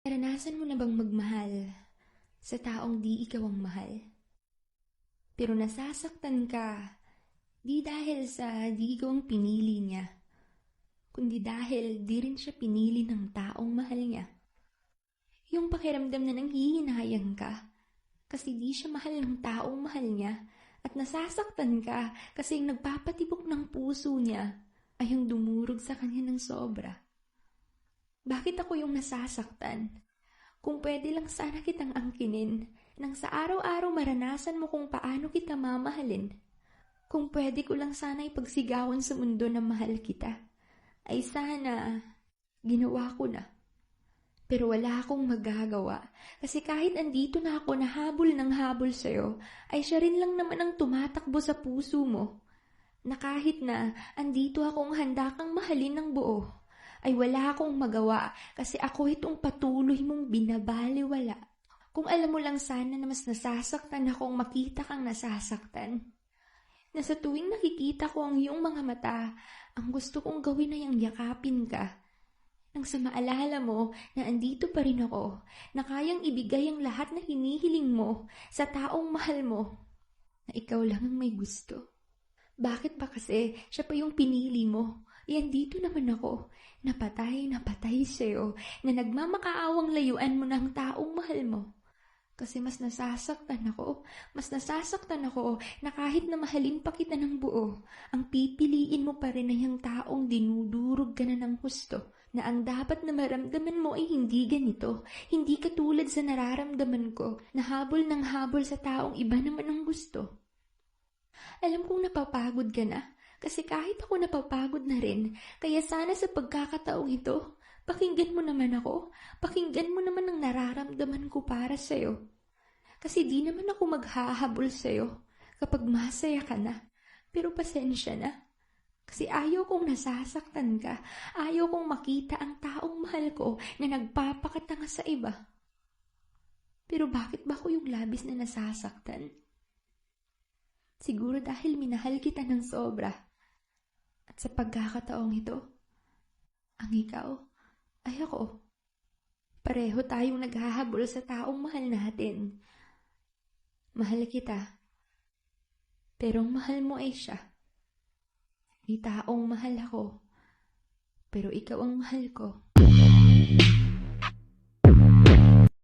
Naranasan mo na bang magmahal sa taong di ikaw ang mahal? Pero nasasaktan ka, di dahil sa di ikaw ang pinili niya, kundi dahil di rin siya pinili ng taong mahal niya. Yung pakiramdam na nanghihinayang ka kasi di siya mahal ng taong mahal niya at nasasaktan ka kasi yung nagpapatibok ng puso niya ay yung dumurog sa kanya ng sobra. Bakit ako yung nasasaktan? Kung pwede lang sana kitang angkinin nang sa araw-araw maranasan mo kung paano kita mamahalin. Kung pwede ko lang sana ipagsigawan sa mundo na mahal kita, ay sana ginawa ko na. Pero wala akong magagawa kasi kahit andito na ako nahabol ng habol sa'yo, ay siya rin lang naman ang tumatakbo sa puso mo. Na kahit na andito akong handa kang mahalin ng buo, ay wala akong magawa kasi ako itong patuloy mong binabaliwala. Kung alam mo lang sana na mas nasasaktan akong makita kang nasasaktan. Na sa tuwing nakikita ko ang iyong mga mata, ang gusto kong gawin ay ang yakapin ka. Nang sa maalala mo na andito pa rin ako, na kayang ibigay ang lahat na hinihiling mo sa taong mahal mo, na ikaw lang ang may gusto. Bakit ba kasi siya pa yung pinili mo? Yan dito naman ako, napatay na patay sa'yo, na nagmamakaawang layuan mo ng taong mahal mo. Kasi mas nasasaktan ako, mas nasasaktan ako na kahit na mahalin pa kita ng buo, ang pipiliin mo pa rin ay ang taong dinudurog ka na ng husto, na ang dapat na maramdaman mo ay hindi ganito, hindi katulad sa nararamdaman ko, na habol ng habol sa taong iba naman ang gusto. Alam kong napapagod ka na, kasi kahit ako napapagod na rin, kaya sana sa pagkakataong ito, pakinggan mo naman ako, pakinggan mo naman ang nararamdaman ko para sa'yo. Kasi di naman ako maghahabol sa'yo kapag masaya ka na. Pero pasensya na. Kasi ayaw kong nasasaktan ka. Ayaw kong makita ang taong mahal ko na nagpapakatanga sa iba. Pero bakit ba ako yung labis na nasasaktan? Siguro dahil minahal kita ng sobra. At sa pagkakataong ito, ang ikaw ay ako. Pareho tayong naghahabol sa taong mahal natin. Mahal kita. Pero mahal mo ay siya. May taong mahal ako. Pero ikaw ang mahal ko.